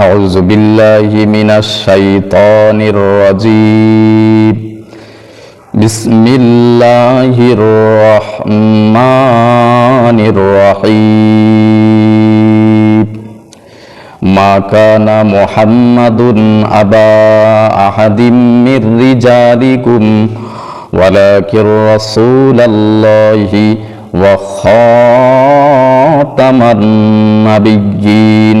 أعوذ بالله من الشيطان الرجيم. بسم الله الرحمن الرحيم. ما كان محمد أبا أحد من رجالكم ولكن رسول الله وخاتم النبيين.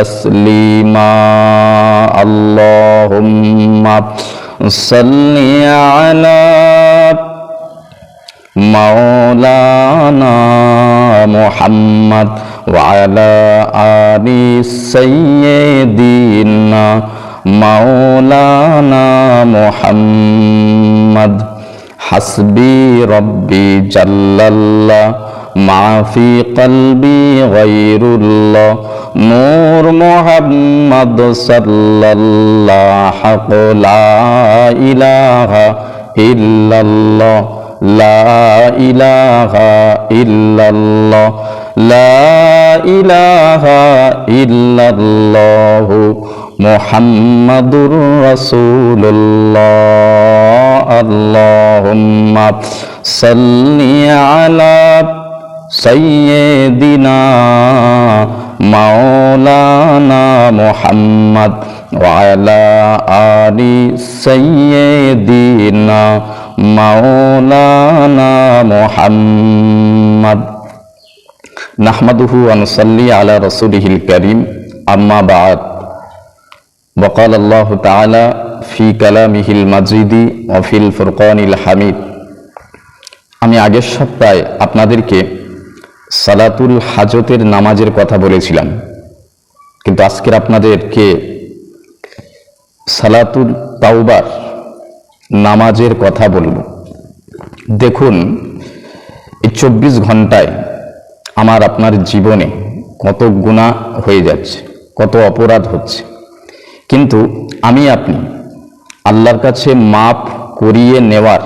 تسليما. اللهم صل على مولانا محمد وعلى آل سيدنا مولانا محمد. হাসবি রব্বি জাল্লাল্লাহ, মাফি কলবি গৈরুল্লাহ নূর মোহাম্মদ সাল্লাল্লাহ লা ইলাহা ইল্লাল্লাহ, লা ইলাহা ইল্লাল্লাহ, লা ইলাহা ইল্লাল্লাহ মুহাম্মাদুর রাসূলুল্লাহ। اللهم صل على سيدنا مولانا محمد وعلى آل سيدنا مولانا محمد. نحمده ونصلي على رسوله الكريم. أما بعد. وقال الله تعالى في كلامه المجيد وفي الفرقان الحميد আমি আগের সপ্তাহে আপনাদেরকে সালাতুল হাজতের নামাজের কথা বলেছিলাম কিন্তু আজকের আপনাদেরকে সালাতুল তাওবার নামাজের কথা বলবো দেখুন এই চব্বিশ ঘন্টায় আমার আপনার জীবনে কত গুণা হয়ে যাচ্ছে কত অপরাধ হচ্ছে কিন্তু আমি আপনি আল্লাহর কাছে মাপ করিয়ে নেওয়ার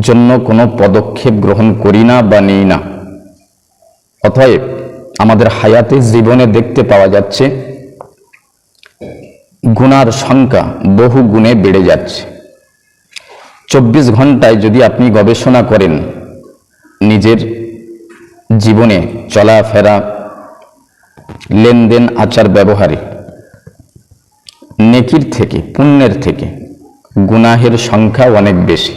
জন্য কোনো পদক্ষেপ গ্রহণ করি না বা নিই না। অতএব আমাদের হায়াতে জীবনে দেখতে পাওয়া যাচ্ছে, গুনার সংখ্যা বহু গুণে বেড়ে যাচ্ছে। চব্বিশ ঘন্টায় যদি আপনি গবেষণা করেন, নিজের জীবনে চলাফেরা, লেনদেন আচার ব্যবহারে নেকির থেকে, পুণ্যের থেকে গুনাহের সংখ্যা অনেক বেশি।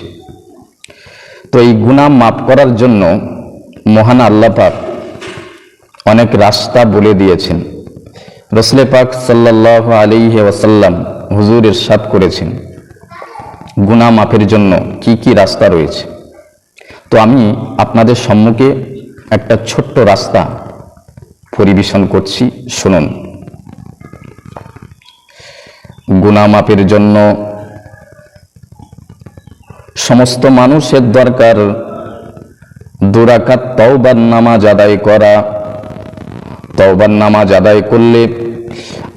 তো এই গুনাহ মাফ করার জন্য মহান আল্লাহ পাক অনেক রাস্তা বলে দিয়েছেন। রসলে পাক সাল্লাহ আলিহে ওয়াসাল্লাম হুজুর ইরশাদ করেছেন, গুনাহ মাফের জন্য কি কি রাস্তা রয়েছে। তো আমি আপনাদের সম্মুখে একটা ছোট্ট রাস্তা পরিবেশন করছি, শুনুন। গুনাহ মাফের জন্য সমস্ত মানুষের দরকার দুরাকাত তওবার নামাজ আদায় করা। তওবার নামাজ আদায় করলে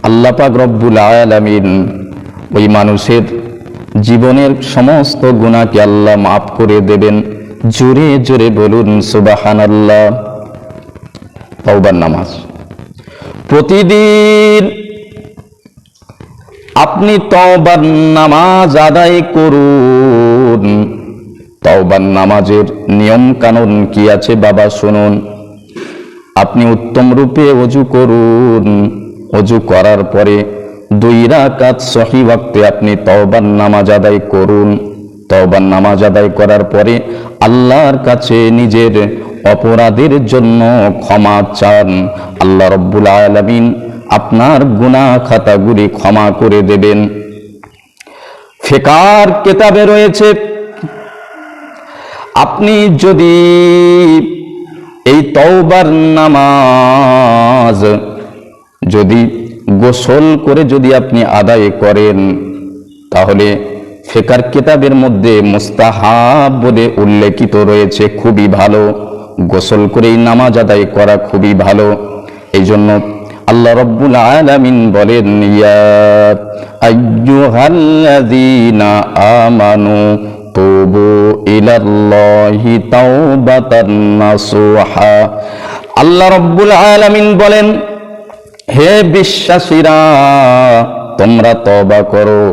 আল্লাহ পাক রব্বুল আলামিন ওই মানুষের জীবনের সমস্ত গুণাকে আল্লাহ মাফ করে দেবেন। জোরে জোরে বলুন সুবাহান আল্লাহ তওবার নামাজ। প্রতিদিন আপনি তওবার নামাজ আদায় করুন। তওবার নামাজের নিয়ম কানুন কি আছে বাবা শুনুন। আপনি উত্তম রূপে অজু করুন। অজু করার পরে দুই রাকাত সহি ওয়াক্তে আপনি তওবার নামাজ আদায় করুন। তওবার নামাজ আদায় করার পরে আল্লাহর কাছে নিজের অপরাধের জন্য ক্ষমা চান। আল্লাহ রব্বুল আলামিন আপনার গুনাহ খাতাগুলি ক্ষমা করে দেবেন। ফেকার কেতাবে রয়েছে, আপনি যদি এই তওবার নামাজ যদি গোসল করে যদি আপনি আদায় করেন, তাহলে ফেকার কিতাবের মধ্যে মুস্তাহাব বলে উল্লেখিত রয়েছে, খুবই ভালো। গোসল করেই নামাজ আদায় করা খুবই ভালো। এই জন্য আল্লাহ রব্বুল আলামিন বলেন, ইয়া আইয়ুহাল্লাযীনা আমানু তুবু ইলাল্লাহি তাওবাতান নাসুহা। আল্লাহ রব্বুল আলামিন বলেন, হে বিশ্বাসীরা, তোমরা তবা করো,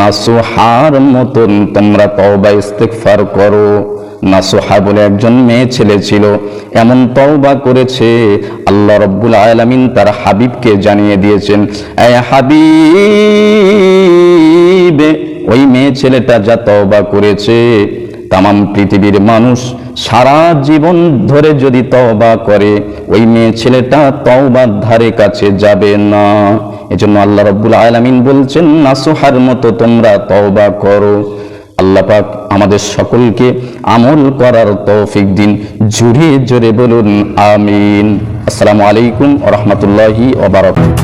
নাসুহার মতন তোমরা তবা ইস্তেকফার করো। নাসুহা বলে একজন মেয়ে ছেলে ছিল। এমন তওবা করেছে, আল্লাহ রব্বুল আলামিন তার হাবিবকে জানিয়ে দিয়েছেন হাবিব, ওই মেয়ে ছেলেটা যা তওবা করেছে, তামাম পৃথিবীর মানুষ সারা জীবন ধরে যদি তওবা করে, ওই মেয়ে ছেলেটা তওবার ধারে কাছে যাবে না। এজন্য আল্লাহ রব্বুল আলামিন বলছেন নাসোহার মতো তোমরা তওবা করো। আল্লাহ পাক আমাদের সকলকে আমল করার তৌফিক দিন। জুড়ে জোরে বলুন, আমিন। আসসালামু আলাইকুম রাহমাতুল্লাহি ওয়া বারাকাতুহু।